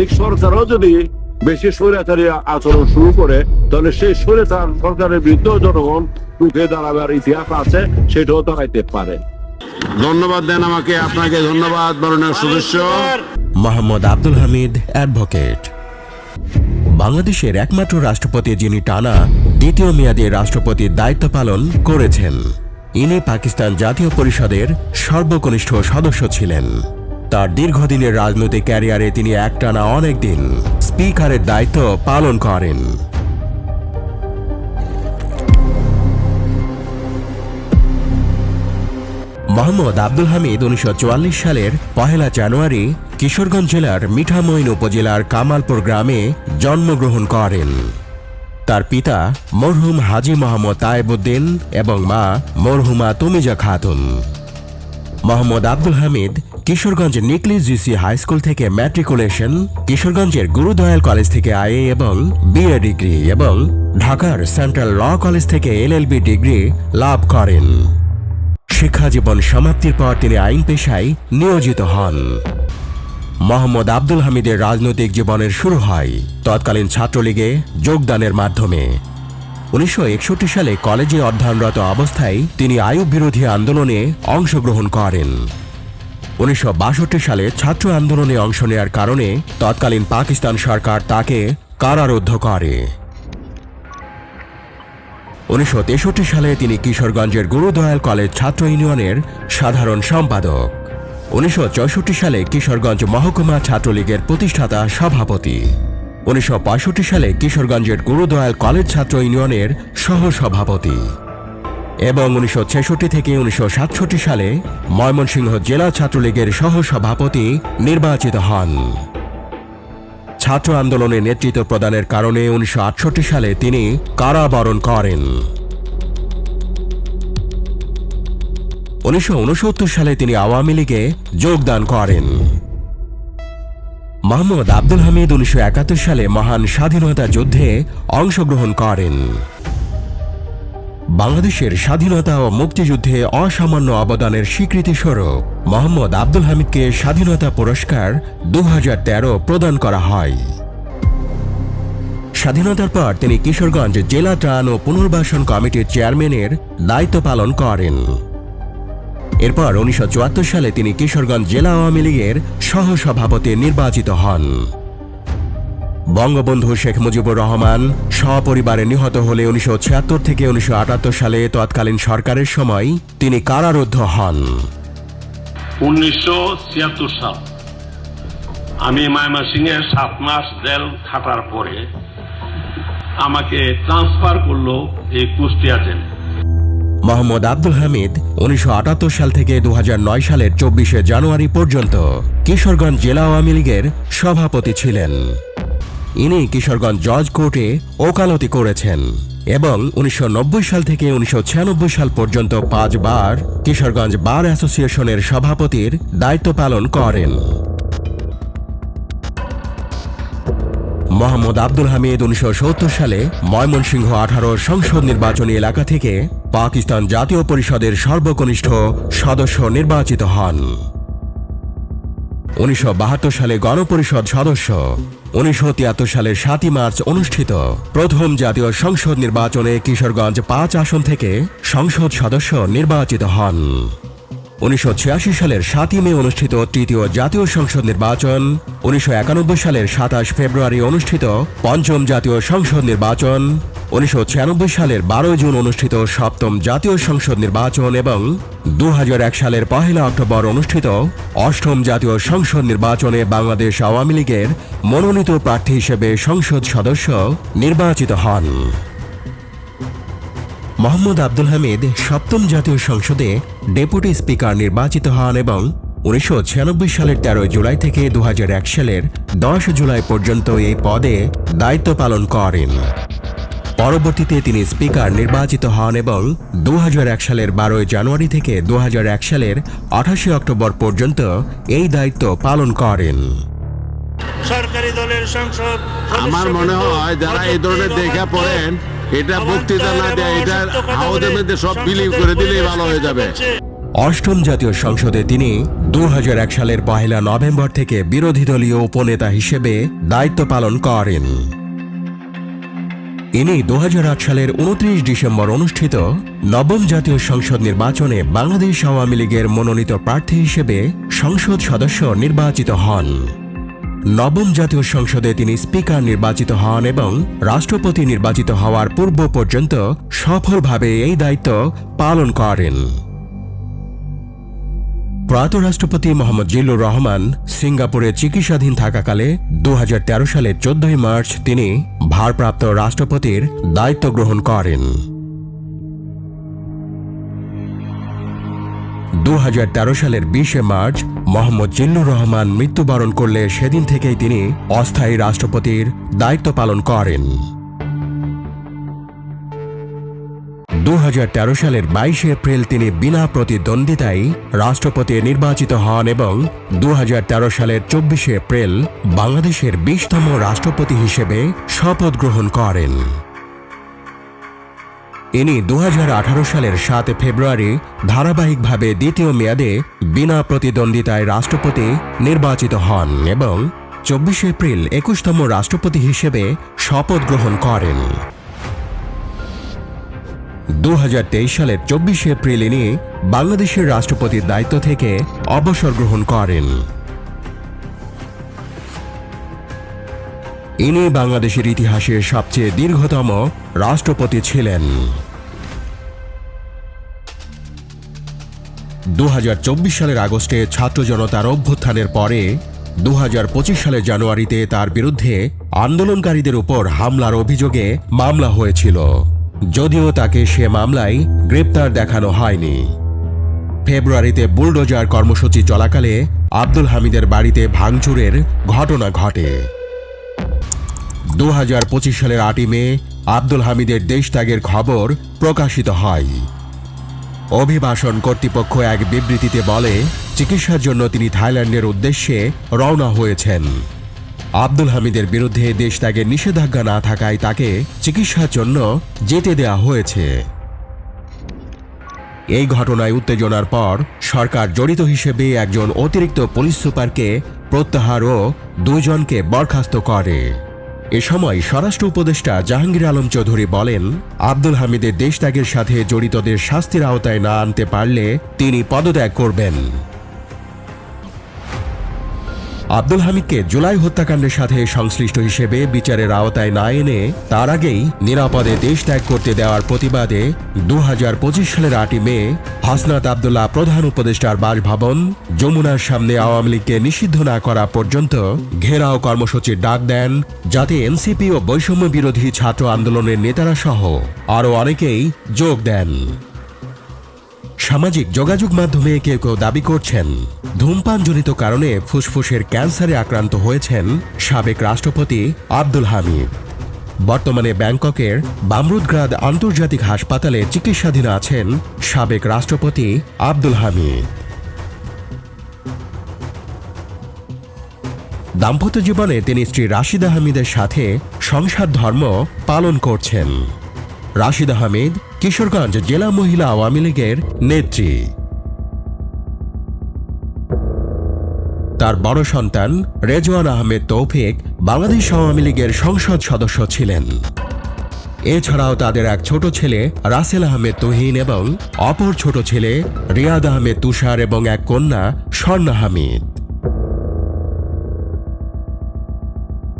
ঠিক সরকারও যদি বেশি স্বৈরাচারী আচরণ শুরু করে তাহলে সেই স্বৈরাচার সরকারের বিরুদ্ধে জনগণ রুখে দাঁড়াবার ইতিহাস আছে সেটাও দাঁড়াইতে পারে। ধন্যবাদ দেন আমাকে আপনাকে ধন্যবাদ বরণের সদস্য। মোহাম্মদ আব্দুল হামিদ অ্যাডভোকেট। বাংলাদেশের একমাত্র রাষ্ট্রপতি যিনি টানা দ্বিতীয় মেয়াদে রাষ্ট্রপতির দায়িত্ব পালন করেছেন ইনি পাকিস্তান জাতীয় পরিষদের সর্বকনিষ্ঠ সদস্য ছিলেন। তার দীর্ঘদিনের রাজনৈতিক ক্যারিয়ারে তিনি একটানা অনেক দিন স্পিকারের দায়িত্ব পালন করেন। মোহাম্মদ আব্দুল হামিদ উনিশশো চুয়াল্লিশ সালের পহেলা জানুয়ারি কিশোরগঞ্জ জেলার মিঠামইন উপজেলার কামালপুর গ্রামে জন্মগ্রহণ করেন। তার পিতা মরহুম হাজি মোহাম্মদ তায়েবুদ্দিন এবং মা মরহুমা তুমিজা খাতুন। মোহাম্মদ আব্দুল হামিদ কিশোরগঞ্জ নিকলিস জিসি হাই স্কুল থেকে ম্যাট্রিকুলেশন কিশোরগঞ্জের গুরুদয়াল কলেজ থেকে আইএ এবং বিএ ডিগ্রি এবং ঢাকার সেন্ট্রাল ল কলেজ থেকে এলএলবি ডিগ্রি লাভ করেন। শিক্ষা জীবন সমাপ্তির পর তিনি আইন পেশায় নিয়োজিত হন। মোহাম্মদ আব্দুল হামিদের রাজনৈতিক জীবনের শুরু হয় তৎকালীন ছাত্রলীগে যোগদানের মাধ্যমে। উনিশশো একষট্টি সালে কলেজে অধ্যয়নরত অবস্থায় তিনি আয়ু বিরোধী আন্দোলনে অংশগ্রহণ করেন। উনিশশো বাষট্টি সালে ছাত্র আন্দোলনে অংশ নেয়ার কারণে তৎকালীন পাকিস্তান সরকার তাকে কারারুদ্ধ করে। উনিশশো তেষট্টি সালে তিনি কিশোরগঞ্জের গুরুদয়াল কলেজ ছাত্র ইউনিয়নের সাধারণ সম্পাদক। উনিশশো চৌষট্টি সালে কিশোরগঞ্জ মহকুমা ছাত্রলীগের প্রতিষ্ঠাতা সভাপতি। উনিশশো পঁয়ষট্টি সালে কিশোরগঞ্জের গুরুদয়াল কলেজ ছাত্র ইউনিয়নের সহ সভাপতি এবং উনিশশো ছেষট্টি থেকে উনিশশো সাতষট্টি সালে ময়মনসিংহ জেলা ছাত্রলীগের সহ সভাপতি নির্বাচিত হন। ছাত্র আন্দোলনে নেতৃত্ব প্রদানের কারণে উনিশশো আটষট্টি সালে তিনি কারাবরণ করেন। উনিশশো উনসত্তর সালে তিনি আওয়ামী লীগে যোগদান করেন। মোহাম্মদ আব্দুল হামিদ উনিশশো একাত্তর সালে মহান স্বাধীনতা যুদ্ধে অংশগ্রহণ করেন। বাংলাদেশের স্বাধীনতা ও মুক্তিযুদ্ধে অসামান্য অবদানের স্বীকৃতি স্বরূপ মোহাম্মদ আব্দুল হামিদকে স্বাধীনতা পুরস্কার দু হাজার তেরো প্রদান করা হয়। স্বাধীনতার পর তিনি কিশোরগঞ্জ জেলা ত্রাণ ও পুনর্বাসন কমিটির চেয়ারম্যানের দায়িত্ব পালন করেন। এরপর উনিশশো চুয়াত্তর সালে তিনি কিশোরগঞ্জ জেলা আওয়ামী লীগের সহ সভাপতি নির্বাচিত হন। বঙ্গবন্ধু শেখ মুজিবুর রহমান সপরিবারে নিহত হলে উনিশশো ছিয়াত্তর থেকে উনিশশো আটাত্তর সালে তৎকালীন সরকারের সময় তিনি কারারুদ্ধ হন। উনিশশো ছিয়াত্তর সাল। আমি ময়মনসিংহে সাত মাস জেল খাটার পরে আমাকে ট্রান্সফার করল এই কুষ্টিয়া জেলে। মোহাম্মদ আব্দুল হামিদ উনিশশো আটাত্তর সাল থেকে দু হাজার নয় সালের চব্বিশে জানুয়ারি পর্যন্ত কিশোরগঞ্জ জেলা আওয়ামী লীগের সভাপতি ছিলেন। ইনি কিশোরগঞ্জ জজ কোর্টে ওকালতি করেছেন এবং উনিশশো নব্বই সাল থেকে উনিশশো ছিয়ানব্বই সাল পর্যন্ত পাঁচবার কিশোরগঞ্জ বার অ্যাসোসিয়েশনের সভাপতির দায়িত্ব পালন করেন। মোহাম্মদ আব্দুল হামিদ উনিশশো সত্তর সালে ময়মনসিংহ আঠারো সংসদ নির্বাচনী এলাকা থেকে পাকিস্তান জাতীয় পরিষদের সর্বকনিষ্ঠ সদস্য নির্বাচিত হন। উনিশশো বাহাত্তর সালে গণপরিষদ সদস্য, উনিশশো তিয়াত্তর সালের সাতই মার্চ অনুষ্ঠিত প্রথম জাতীয় সংসদ নির্বাচনে কিশোরগঞ্জ পাঁচ আসন থেকে সংসদ সদস্য নির্বাচিত হন। উনিশশো ছিয়াশি সালের সাতই মে অনুষ্ঠিত তৃতীয় জাতীয় সংসদ নির্বাচন, উনিশশো একানব্বই সালের সাতাশ ফেব্রুয়ারি অনুষ্ঠিত পঞ্চম জাতীয় সংসদ নির্বাচন উনিশশো ছিয়ানব্বই সালের বারোই জুন অনুষ্ঠিত সপ্তম জাতীয় সংসদ নির্বাচন এবং দু হাজার এক সালের পহেলা অক্টোবর অনুষ্ঠিত অষ্টম জাতীয় সংসদ নির্বাচনে বাংলাদেশ আওয়ামী লীগের মনোনীত প্রার্থী হিসেবে সংসদ সদস্য নির্বাচিত হন। মোহাম্মদ আব্দুল হামিদ সপ্তম জাতীয় সংসদে ডেপুটি স্পিকার নির্বাচিত হন এবং উনিশশো ছিয়ানব্বই সালের তেরোই জুলাই থেকে দু হাজার এক সালের দশ জুলাই পর্যন্ত এই পদে দায়িত্ব পালন করেন। পরবর্তীতে তিনি স্পিকার নির্বাচিত হন এবং দু হাজার এক সালের বারোই জানুয়ারি থেকে দু হাজার এক সালের আঠাশে অক্টোবর পর্যন্ত এই দায়িত্ব পালন করেন। সরকারি দলের সংসদ আমার মনে হয় যারা এই ধরনের দেখা পড়েন এটা বক্তৃতা না দেয় এটা আমাদের মধ্যে সব বিলীন করে দিলেই ভালো হয়ে যাবে। অষ্টম জাতীয় সংসদে তিনি দু হাজার এক সালের পহেলা নভেম্বর থেকে বিরোধী দলীয় উপনেতা হিসেবে দায়িত্ব পালন করেন। ইনি দু হাজার আট সালের উনত্রিশ ডিসেম্বর অনুষ্ঠিত নবম জাতীয় সংসদ নির্বাচনে বাংলাদেশ আওয়ামী লীগের মনোনীত প্রার্থী হিসেবে সংসদ সদস্য নির্বাচিত হন। নবম জাতীয় সংসদে তিনি স্পিকার নির্বাচিত হন এবং রাষ্ট্রপতি নির্বাচিত হওয়ার পূর্ব পর্যন্ত সফলভাবে এই দায়িত্ব পালন করেন। প্রয়াত রাষ্ট্রপতি মোহাম্মদ জিল্লুর রহমান সিঙ্গাপুরে চিকিৎসাধীন থাকাকালে দু সালের চোদ্দই মার্চ তিনি ভারপ্রাপ্ত রাষ্ট্রপতির দায়িত্ব গ্রহণ করেন। দু হাজার তেরো সালের বিশে মার্চ মোহাম্মদ জিল্লুর রহমান মৃত্যুবরণ করলে সেদিন থেকেই তিনি অস্থায়ী রাষ্ট্রপতির দায়িত্ব পালন করেন। দু হাজার তেরো সালের বাইশে এপ্রিল তিনি বিনা প্রতিদ্বন্দ্বিতায় রাষ্ট্রপতি নির্বাচিত হন এবং দু হাজার তেরো সালের চব্বিশে এপ্রিল বাংলাদেশের বিশতম রাষ্ট্রপতি হিসেবে শপথ গ্রহণ করেন। ইনি দু হাজার আঠারো সালের সাত ফেব্রুয়ারি ধারাবাহিকভাবে দ্বিতীয় মেয়াদে বিনা প্রতিদ্বন্দ্বিতায় রাষ্ট্রপতি নির্বাচিত হন এবং চব্বিশে এপ্রিল একুশতম রাষ্ট্রপতি হিসেবে শপথ গ্রহণ করেন। দু হাজার তেইশ সালের চব্বিশে এপ্রিল ইনি বাংলাদেশের রাষ্ট্রপতির দায়িত্ব থেকে অবসর গ্রহণ করেন। ইনি বাংলাদেশের ইতিহাসের সবচেয়ে দীর্ঘতম রাষ্ট্রপতি ছিলেন। দু হাজার চব্বিশ সালের আগস্টে ছাত্র জনতার অভ্যুত্থানের পরে দু হাজার পঁচিশ সালের জানুয়ারিতে তার বিরুদ্ধে আন্দোলনকারীদের উপর হামলার অভিযোগে মামলা হয়েছিল। যদিও তাকে সে মামলায় গ্রেপ্তার দেখানো হয়নি। ফেব্রুয়ারিতে বুলডোজার কর্মসূচি চলাকালে আব্দুল হামিদের বাড়িতে ভাঙচুরের ঘটনা ঘটে। দু হাজার পঁচিশ সালের আটই মে আব্দুল হামিদের দেশত্যাগের খবর প্রকাশিত হয়। অভিবাসন কর্তৃপক্ষ এক বিবৃতিতে বলে, চিকিৎসার জন্য তিনি থাইল্যান্ডের উদ্দেশ্যে রওনা হয়েছেন। আব্দুল হামিদের বিরুদ্ধে দেশত্যাগের নিষেধাজ্ঞা না থাকায় তাকে চিকিৎসার জন্য যেতে দেয়া হয়েছে। এই ঘটনায় উত্তেজনার পর সরকার জড়িত হিসেবে একজন অতিরিক্ত পুলিশ সুপারকে প্রত্যাহার ও দুজনকে বরখাস্ত করে। এ সময় স্বরাষ্ট্র উপদেষ্টা জাহাঙ্গীর আলম চৌধুরী বলেন, আব্দুল হামিদের দেশত্যাগের সাথে জড়িতদের শাস্তির আওতায় না আনতে পারলে তিনি পদত্যাগ করবেন। আব্দুল হামিদকে জুলাই হত্যাকাণ্ডের সাথে সংশ্লিষ্ট হিসেবে বিচারের আওতায় না এনে তার আগেই নিরাপদে দেশ ত্যাগ করতে দেওয়ার প্রতিবাদে দু হাজার পঁচিশ সালের আটই মে হাসনাত আবদুল্লাহ প্রধান উপদেষ্টার বাসভবন যমুনার সামনে আওয়ামী লীগকে নিষিদ্ধ না করা পর্যন্ত ঘেরাও কর্মসূচির ডাক দেন যাতে এনসিপি ও বৈষম্য বিরোধী ছাত্র আন্দোলনের নেতারা সহ আরও অনেকেই যোগ দেন। সামাজিক যোগাযোগ মাধ্যমে কেউ কেউ দাবি করছেন ধূমপানজনিত কারণে ফুসফুসের ক্যান্সারে আক্রান্ত হয়েছেন সাবেক রাষ্ট্রপতি আব্দুল হামিদ। বর্তমানে ব্যাংককের বামরুদগ্রাদ আন্তর্জাতিক হাসপাতালে চিকিৎসাধীন আছেন সাবেক রাষ্ট্রপতি আব্দুল হামিদ। দাম্পত্য জীবনে তিনি স্ত্রী রাশিদা হামিদের সাথে সংসার ধর্ম পালন করছেন। রাশিদ হামিদ কিশোরগঞ্জ জেলা মহিলা আওয়ামী লীগের নেত্রী। তার বড় সন্তান রেজওয়ান আহমেদ তৌফিক বাংলাদেশ আওয়ামী লীগের সংসদ সদস্য ছিলেন। এছাড়াও তাদের এক ছোট ছেলে রাসেল আহমেদ তুহিন এবং অপর ছোট ছেলে রিয়াদ আহমেদ তুষার এবং এক কন্যা স্বর্ণ হামিদ।